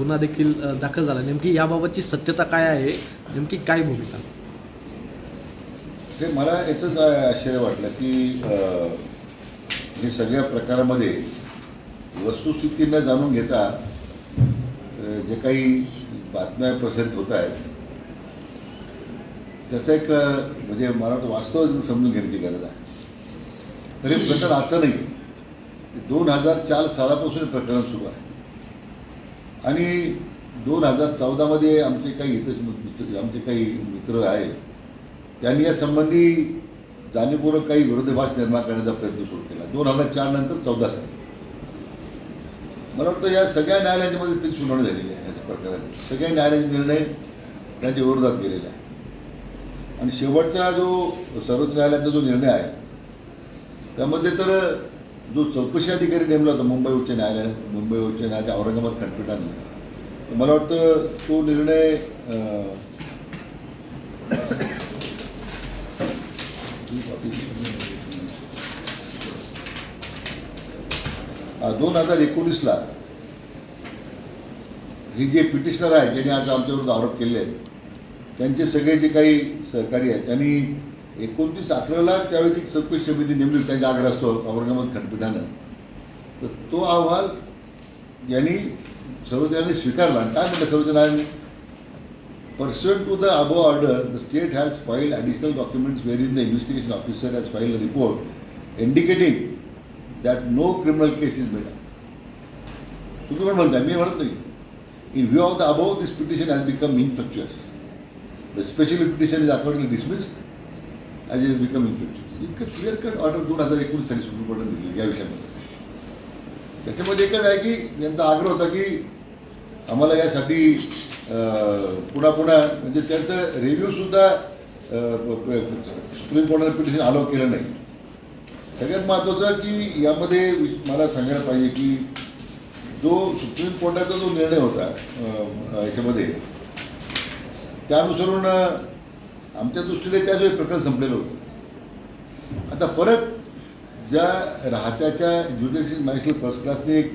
गुन्हा देखील दाखल झाला. नेमकी याबाबतची सत्यता काय आहे? नेमकी काय भूमिका? ते मला याचंच आश्चर्य वाटलं की हे सगळ्या प्रकारामध्ये वस्तुस्थितीला जाणून घेता जे काही बातम्या प्रसारित होत आहेत त्याचं एक म्हणजे मला वाटतं वास्तव समजून घेण्याची गरज आहे. तर हे प्रकरण आता नाही. दोन हजार चार सालापासून हे प्रकरण सुरू आहे. आणि दोन हजार चौदामध्ये आमचे काही इतर मित्र आमचे काही मित्र आहेत. त्यांनी या संबंधी जाणीवपूर्वक काही विरोधाभास निर्माण करण्याचा प्रयत्न सुरू केला. दोन हजार चार नंतर चौदा साली. मला वाटतं या सगळ्या न्यायालयांमध्ये ती सुनावणी झालेली आहे. या प्रकाराने सगळ्या न्यायालयाचे निर्णय त्यांच्या विरोधात गेलेले आहे आणि शेवटचा जो सर्वोच्च न्यायालयाचा जो निर्णय आहे त्यामध्ये तर जो चौकशी अधिकारी नेमला होता मुंबई उच्च न्यायालय मुंबई उच्च न्यायालयाच्या औरंगाबाद खंडपीठाने मला वाटतं तो निर्णय दोन हजार एकोणीसला हे जे पिटिशनर आहेत ज्यांनी आज आमच्याविरुद्ध आरोप केले आहेत त्यांचे सगळे जे काही सहकारी आहेत त्यांनी एकोणतीस अकराला त्यावेळी एक चौकशी समिती नेमली होती त्यांच्या आग्रहास्तव औरंगाबाद खंडपीठानं तर तो अहवाल यांनी सर्वोच्च स्वीकारला. आणि काय म्हटलं सर्वोच्च person to the above order the state has file additional documents where in the investigation officer has file report indicating that no criminal criminal case is तुम्ही पण म्हणताय मी म्हणत नाही. In view of the above this petition has become infructuous the special petition is accordingly dismissed as is become infected इतकं clear cut order दोन हजार एकोणीस साली सुप्रीम कोर्टाने दिली या विषयामध्ये. त्याच्यामध्ये एकच आहे की त्यांचा आग्रह होता की आम्हाला यासाठी पुन्हा पुन्हा म्हणजे त्यांचं रिव्ह्यूसुद्धा सुप्रीम कोर्टाने पिटिशन अलाव केलं नाही. सगळ्यात महत्त्वाचं की यामध्ये मला सांगायला पाहिजे की जो सुप्रीम कोर्टाचा जो निर्णय होता याच्यामध्ये त्यानुसरून आमच्या दृष्टीने त्याच वेळी प्रकरण संपलेलं होतं. आता परत ज्या राहत्याच्या ज्युडिशियल मॅजिस्ट्रेट फर्स्ट क्लासने एक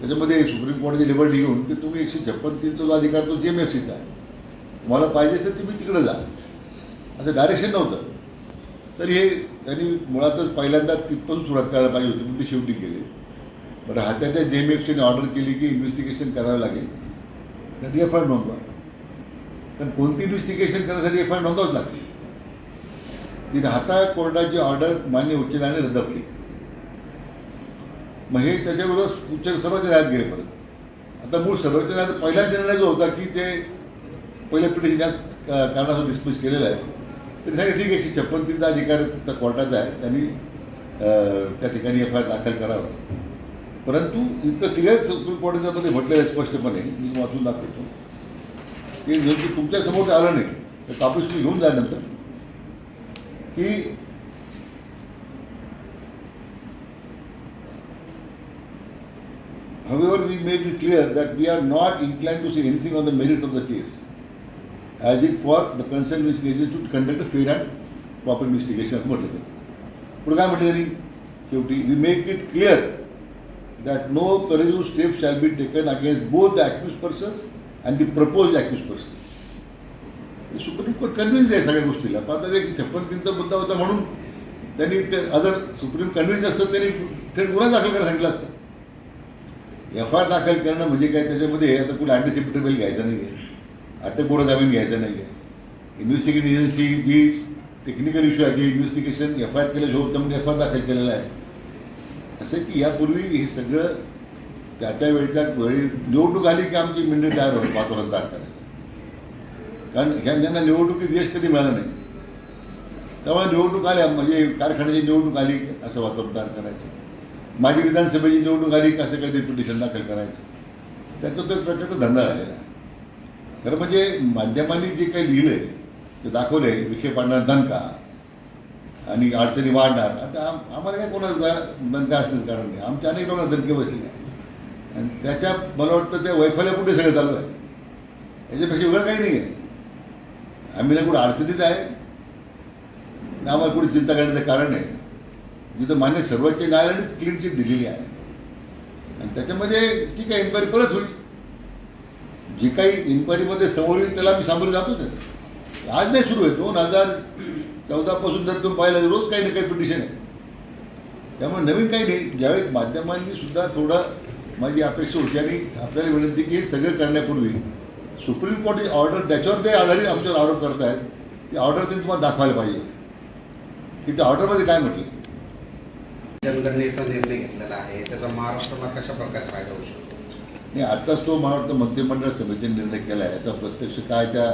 त्याच्यामध्ये सुप्रीम कोर्टाची लिबर्टी घेऊन की तुम्ही एकशे छप्पन तीनचा जो अधिकार तो जी एम एफ सीचा आहे. तुम्हाला पाहिजे तर तुम्ही तिकडं जा. असं डायरेक्शन नव्हतं. तर हे त्यांनी मुळातच पहिल्यांदा तिथपासून सुरुवात करायला पाहिजे होती पण ते शेवटी केली. बरं जे एम एफ सीने ऑर्डर केली की इन्व्हेस्टिगेशन करावं लागेल. तर एफ आय नोंदवा कारण कोणती इन्व्हेस्टिगेशन करण्यासाठी एफ आय नोंदवाच लागते ती राहता कोर्टाची ऑर्डर मान्य उच्च न्यायालयाने रद्द केली. मग हे त्याच्याबरोबर उच्च सर्वोच्च न्यायालयात गेले परत. आता मूळ सर्वोच्च न्यायालयात पहिला निर्णय जो होता की ते पहिल्या पिढी ज्या कारणासाठी डिस्मिस केलेलं आहे. त्यासाठी ठीक आहे एकशे छप्पन तीनचा अधिकार त्या कोर्टाचा आहे. त्यांनी त्या ठिकाणी एफ आय आर दाखल करावा. परंतु इतकं क्लिअर सुप्रीम कोर्टाच्यामध्ये म्हटलेलं आहे स्पष्टपणे मी वाचून दाखवतो. की जर की तुमच्यासमोर ते आलं नाही तर कापूस तुम्ही घेऊन जा नंतर की However, we made it clear that we are not inclined to say anything on the merits of the case, as it for the concerned investigators to conduct a fair and proper investigation असं म्हटलं ते पुढे काय म्हटलं त्यांनी शेवटी we make it clear that no coercive step shall be taken against both the accused persons and the proposed accused person supreme court convince आहे सगळ्या गोष्टीला. पण आता एक छप्पन तीनचा मुद्दा होता म्हणून त्यांनी अदर सुप्रीम कन्व्हिन्स असतं त्यांनी थेट गुन्हा दाखल करायला सांगितलं असतं. एफ आय आर दाखल करणं म्हणजे काय? त्याच्यामध्ये आता कुठे अँटिसिपेटरी बिल घ्यायचं नाही आहे अटकपूर्व जामीन घ्यायचा नाही आहे इन्व्हेस्टिगेशन एजन्सी जी टेक्निकल इश्यू आहे जे इन्व्हेस्टिगेशन एफ आय आर केलं होतं म्हणजे एफ आय आर दाखल केलेला आहे. असं की यापूर्वी हे सगळं त्या त्या वेळच्या वेळी निवडणूक आली की आमची मेंढी तयार होत वातावरण तयार करायला कारण ह्या यांना निवडणुकीत यश कधी मिळालं नाही. त्यामुळे निवडणूक आल्या म्हणजे कारखान्याची निवडणूक आली असं वातावरण तयार करायचं. माझी विधानसभेची निवडणूक आली कसं काहीतरी पिटिशन दाखल करायचं. त्याचा तो एक प्रकारचा धंदा झालेला आहे. खरं म्हणजे माध्यमांनी जे काही लिहिलं आहे ते दाखवलं आहे विखे पाडणार दणका. आणि अडचणी वाढणार. आता आम्हाला काय कोणाचं दणका असण्याचं कारण नाही. आमच्या अनेक लोकांना दणके बसलेले आहे आणि त्याच्या मला वाटतं त्या वैफल्यापुढे सगळं चालू आहे? याच्यापेक्षा वेगळं काही नाही आहे आम्ही ना कुठं अडचणीत आहे? ना आम्हाला कुठे चिंता करण्याचं कारण आहे? जिथं मान्य सर्वोच्च न्यायालयानेच क्लीन चिट दिलेली आहे. आणि त्याच्यामध्ये ठीक आहे इन्क्वायरी परत होईल. जे काही इन्क्वायरीमध्ये समोर येईल त्याला आम्ही सामोरे जातोच आहे. आज नाही सुरू आहे. दोन हजार चौदापासून जर तुम्ही पाहिलं रोज काही ना काही पिटिशन आहे. त्यामुळे नवीन काही नाही. ज्यावेळी माध्यमांनी सुद्धा थोडं माझी अपेक्षा होती आणि आपल्याला विनंती की हे सगळं करण्यापूर्वी सुप्रीम कोर्टाची ऑर्डर त्याच्यावर ते आधारित आमच्यावर आरोप करत आहेत ती ऑर्डर त्यांनी तुम्हाला दाखवायला पाहिजे. की त्या ऑर्डरमध्ये काय म्हटलं? जनगणनेचा निर्णय घेतलेला आहे त्याचा महाराष्ट्राला कशा प्रकारे फायदा होऊ शकतो? नाही आत्ताच तो वाटतं मंत्रिमंडळ समितीने निर्णय केला आहे. आता प्रत्यक्ष काय त्या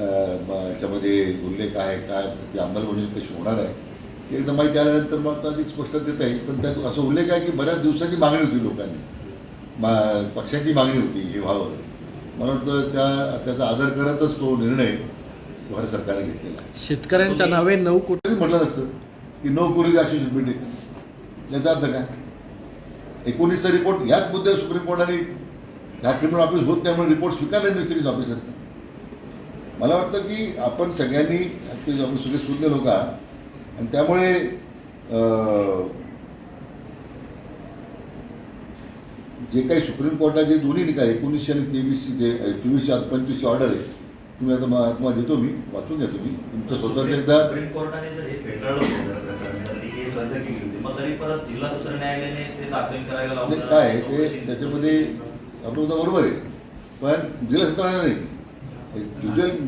याच्यामध्ये उल्लेख आहे काय त्याची अंमलबजावणी कशी होणार आहे ते एकदा माहिती आल्यानंतर वाटतं अधिक स्पष्ट देता येईल. पण त्यात असं उल्लेख आहे की बऱ्याच दिवसाची मागणी होती लोकांनी. मा पक्षाची मागणी होती हे व्हावं. मला वाटतं त्या त्याचा आदर करतच तो निर्णय भारत सरकारने घेतलेला आहे. शेतकऱ्यांच्या नावे नऊ कोटी म्हटलं नसतं की नो कुरुज अशी मीटिंग याचा अर्थ काय? एकोणीसचा रिपोर्ट ह्याच मुद्द्यावर सुप्रीम कोर्टाने ह्या क्रिमिनल ऑफिस होत त्यामुळे रिपोर्ट स्वीकारला इन्व्हेस्टिगेशन ऑफिसर मला वाटतं की आपण सगळ्यांनी आपण सगळे शून्य लोक आणि त्यामुळे अं, जे काही सुप्रीम कोर्टाचे दोन्ही निकाल एकोणीसशे आणि तेवीसशे जे चोवीसशे आता पंचवीसशे ऑर्डर आहे तुम्ही आता मा- तुम्हाला देतो मी वाचून घ्या तुम्ही. तुमचं स्वतःचं एकदा सुप्रीम कोर्टाने जर हे फेडरल केस रद्द केली होती. मग तरी परत जिल्हा सत्र न्यायालयाने ते दाखल करायला लावलं. काय आहे, ते त्याच्यामध्ये आपलं बरोबर आहे पण जिल्हा सत्राला नाही.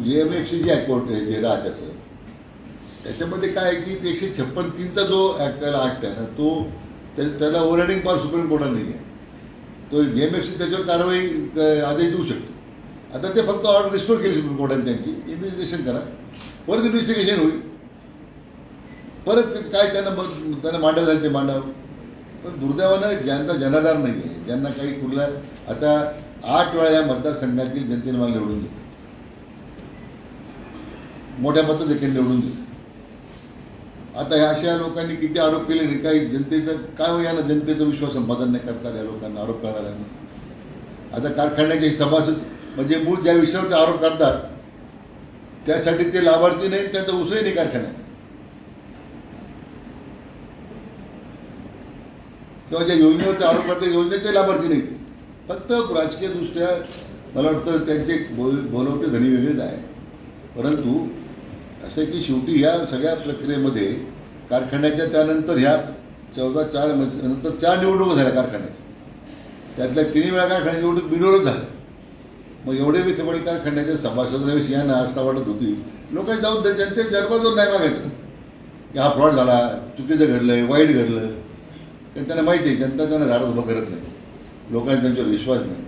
जे एम एफ सी जे कोर्ट आहे जे राह त्याचं त्याच्यामध्ये काय आहे की ते एकशे छप्पन तीनचा जो ॲक्ट आहे ना तो त्या- त्याला ओव्हररायडिंग पॉवर सुप्रीम कोर्टाने नाही आहे तो जे एम एफ सी त्याच्यावर कारवाई क- आदेश देऊ शकतो. आता ते फक्त ऑर्डर रिस्टोर केली सुप्रीम कोर्टाने त्यांची. इन्व्हेस्टिगेशन करा. परत इन्व्हेस्टिगेशन होईल. परत ते काय त्यांना मग त्यांना मांडा झालं ते मांडावं. पण दुर्दैवानं ज्यांचा जनाधार नाही आहे ज्यांना काही कुठला आता आठ वेळा या मतदारसंघातील जनतेने मला निवडून दिलं. मोठ्या मतं देखील निवडून दिलं. आता या अशा लोकांनी किती आरोप केले नाही काही जनतेचं काय हो याला जनतेचा विश्वास संपादन नाही करतात या लोकांना आरोप करणाऱ्यांना? आता कारखान्याचे सभासद म्हणजे मूळ ज्या विषयावर ते आरोप करतात त्यासाठी ते लाभार्थी नाही त्यांचा उसही नाही कारखान्यात. किंवा ज्या योजनेवर ते आरोप करतात योजनेचे लाभार्थी नाही ते फक्त राजकीयदृष्ट्या मला वाटतं त्यांचे बोल बोलवते धनी वेगळेच आहे. परंतु असं आहे की शेवटी ह्या सगळ्या प्रक्रियेमध्ये कारखान्याच्या त्यानंतर ह्या चौदा चार म्हणजे नंतर चार निवडणुका झाल्या कारखान्याच्या. त्यातल्या तिन्ही वेळा कारखान्याची निवडणूक बिनविरोध झाल्या मग एवढे मी कबड्डी कारखान्याच्या सभासदांविषयी यांना आस्था वाटत होती. लोकांनी जाऊन त्या जनते दरबाजून नाही मागायचं. की हा फ्रॉड झाला चुकीचं घडलं वाईट घडलं. कारण त्यांना माहिती आहे जनता त्यांना दारात उभं करत नाही. लोकांचा त्यांच्यावर विश्वास नाही.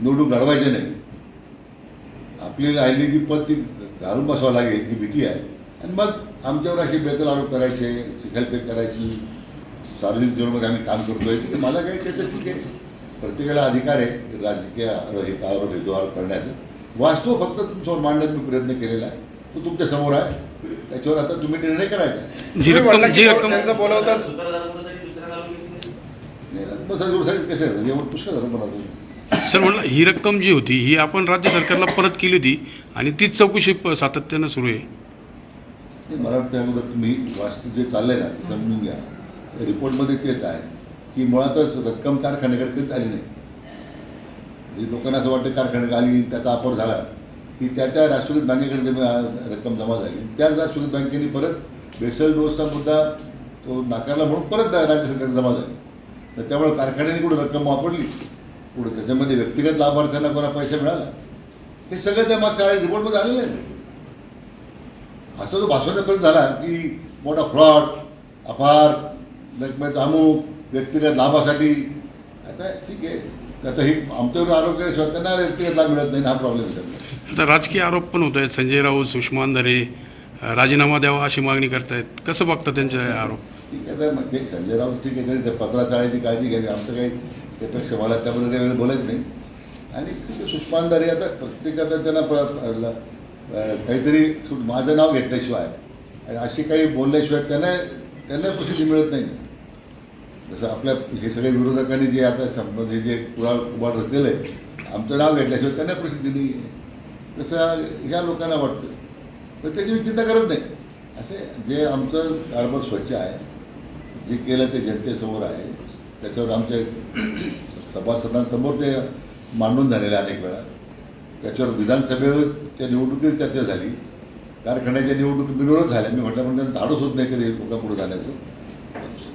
निवडणूक लढवायचे नाही. आपली राहिली की पद ती घालून बसावं लागेल ही भीती आहे. आणि मग आमच्यावर असे बेतल आरोप करायचे चिखलपेक करायची सार्वजनिक जीवनामध्ये आम्ही काम करतोय. मला काही त्याचं ठीक आहे. प्रत्येकाला अधिकार आहे राजकीय आरो- हे आरोप हे जो आरोप करण्याचा वास्तव फक्त तुमच्यावर मांडण्याचा मी प्रयत्न केलेला आहे. तो तुमच्यासमोर आहे. त्याच्यावर आता तुम्ही निर्णय करायचा बोलवतात. पुष्कळ झालं मला सर म्हणलं ही रक्कम जी होती ही आपण राज्य सरकारला परत केली होती आणि तीच चौकशी प- सातत्यानं सुरू आहे. मला वाटतं अगोदर तुम्ही वास्तू जे चाललंय ना ते समजून घ्या. त्या रिपोर्टमध्ये तेच आहे की मुळातच रक्कम कारखान्याकडे कधीच आली नाही. म्हणजे लोकांना असं वाटतं कारखान्याकडे आली त्याचा अपर झाला. की त्या त्या राष्ट्रगीत बँकेकडे जमी रक्कम जमा झाली. त्याच राष्ट्रीय बँकेने परत बेसल डोसचा मुद्दा तो नाकारला म्हणून परत राज्य सरकार जमा झाली. तर त्यामुळे कारखान्याने कुठं रक्कम वापरली? कुठं त्याच्यामध्ये व्यक्तिगत लाभार्थ्यांना कोणा पैसा मिळाला? हे सगळं त्या मागच्या रिपोर्टमध्ये आलेलं आहे. असा जो भाषणापर्यंत झाला की मोठा फ्रॉड अपार रकमेचा अमुक व्यक्तिगत लाभासाठी. आता ठीक आहे. आता हे आमच्यावर आरोप केल्याशिवाय त्यांना व्यक्तिगत लाभ मिळत नाही हा प्रॉब्लेम आता राजकीय आरोप पण होत आहेत संजय राऊत सुषमा अंधारे राजीनामा द्यावा अशी मागणी करतायत. कसं बघता त्यांचे आरोप? ठीक आहे तर ते संजय राऊत ठीक आहे तरी त्या पत्रा चाळायची काळजी घ्यावी. आमचं काही त्यापेक्षा मला त्याबद्दल त्यावेळेस बोलायचं नाही. आणि ठीक आहे सुषमानदारी आता प्रत्येकाचा त्यांना काहीतरी सूट माझं नाव घेतल्याशिवाय आणि अशी काही बोलल्याशिवाय त्यांना त्यांना प्रसिद्धी मिळत नाही. जसं आपल्या हे सगळे विरोधकांनी जे आता संबंध हे जे कुळा उभार रचलेलं आहे आमचं नाव घेतल्याशिवाय त्यांना प्रसिद्धी नाही आहे. तसं ह्या लोकांना वाटतं. पण त्याची मी चिंता करत नाही. असे जे आमचं कारभार स्वच्छ आहे जे केलं ते जनतेसमोर आहे त्याच्यावर आमच्या सभासदांसमोर ते मांडून झालेलं अनेक वेळा. त्याच्यावर विधानसभेच्या निवडणुकीत चर्चा झाली. कारखान्याच्या निवडणुकीत बिनविरोध झाल्या मी म्हटलं म्हणजे धाडस होत नाही कधी पुढे जाण्याचं.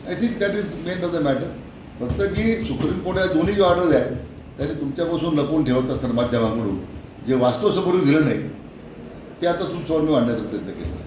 I think that is main of the matter फक्त जी सुप्रीम कोर्ट या दोन्ही जे ऑर्डर्स आहेत त्यांनी तुमच्यापासून लपवून ठेवत असताना माध्यमांकडून. जे वास्तव समोर दिलं नाही ते आता तुमच्यावर मी मांडण्याचा प्रयत्न केला